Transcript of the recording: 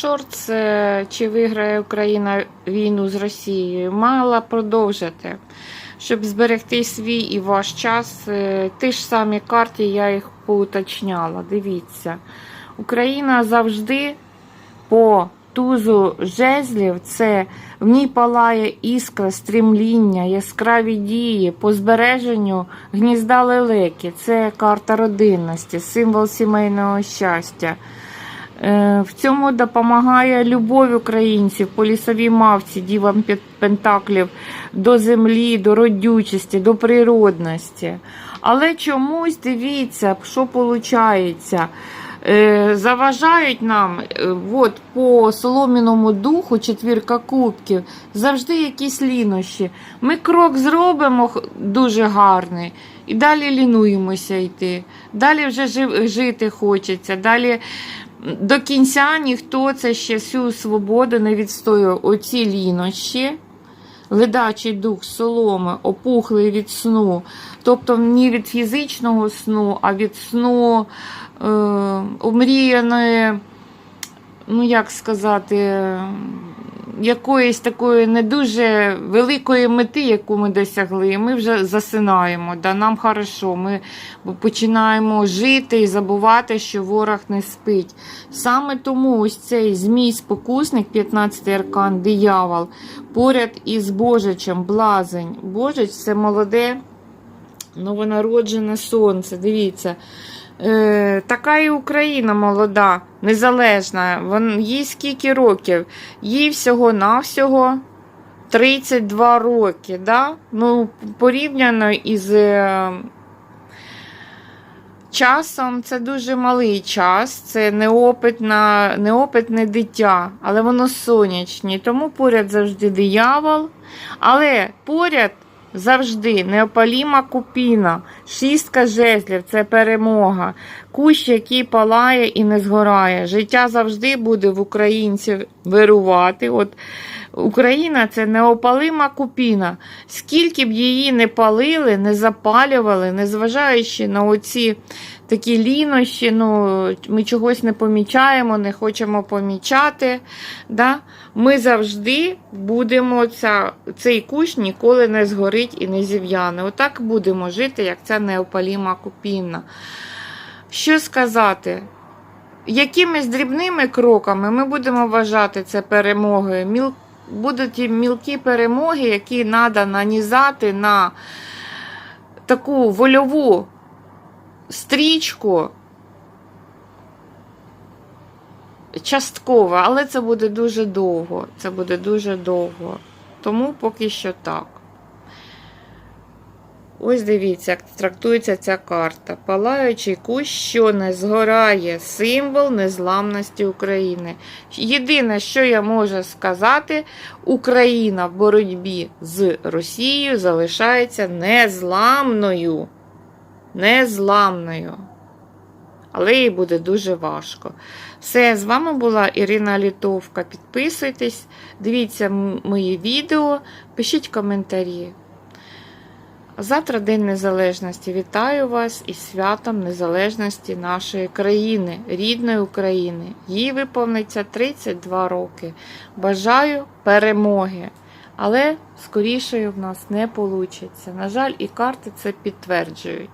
Шорт, чи виграє Україна війну з Росією, мала продовжити, щоб зберегти свій і ваш час. Е, Ті ж самі карти, я їх поуточняла. Дивіться, Україна завжди по тузу жезлів це в ній палає іскра, стрімління, яскраві дії по збереженню гнізда лелеки. Це карта родинності, символ сімейного щастя. Е, В цьому допомагає любов українців по лісовій мавці, дівам Пентаклів до землі, до родючості, до природності. Але чомусь дивіться, що виходить. Заважають нам е, от, по соломіному духу четвірка кубків завжди якісь лінощі. Ми крок зробимо дуже гарний і далі лінуємося йти. Далі вже жити хочеться. Далі до кінця ніхто це ще всю свободу не відстоює. Оці лінощі, ледачий дух соломи, опухлий від сну, тобто не від фізичного сну, а від сну е, омріяної, ну як сказати, якоїсь такої не дуже великої мети, яку ми досягли, ми вже засинаємо. Да, нам хорошо, ми починаємо жити і забувати, що ворог не спить. Саме тому ось цей змій-спокусник, 15-й аркан, диявол, поряд із Божичем, блазень. Божич це молоде, новонароджене сонце. Дивіться. Е, така і Україна молода, незалежна. Вон, їй скільки років? Їй всього-навсього 32 роки. Да? Ну, порівняно із е, часом, це дуже малий час, це неопитна, неопитне дитя, але воно сонячні. Тому поряд завжди диявол. Але поряд завжди неопаліма купіна, шістка жезлів це перемога, кущ, який палає і не згорає. Життя завжди буде в українців вирувати. От Україна це неопалима купіна. Скільки б її не палили, не запалювали, незважаючи на оці такі лінощі, ну, ми чогось не помічаємо, не хочемо помічати. Да? Ми завжди будемо, ця, цей кущ ніколи не згорить і не зів'яне. Отак будемо жити, як ця неопаліма купіна. Що сказати? Якимись дрібними кроками ми будемо вважати це перемогою. Міл... Будуть мілкі перемоги, які треба нанізати на таку вольову стрічку частково, але це буде дуже довго. Це буде дуже довго. Тому поки що так. Ось дивіться, як трактується ця карта. Палаючий кущ, що не згорає, символ незламності України. Єдине, що я можу сказати, Україна в боротьбі з Росією залишається незламною. Незламною. Але їй буде дуже важко. Все, з вами була Ірина Літовка. Підписуйтесь, дивіться мої відео, пишіть коментарі. Завтра День Незалежності. Вітаю вас із святом Незалежності нашої країни, рідної України. Їй виповниться 32 роки. Бажаю перемоги. Але скорішою в нас не вийде. На жаль, і карти це підтверджують.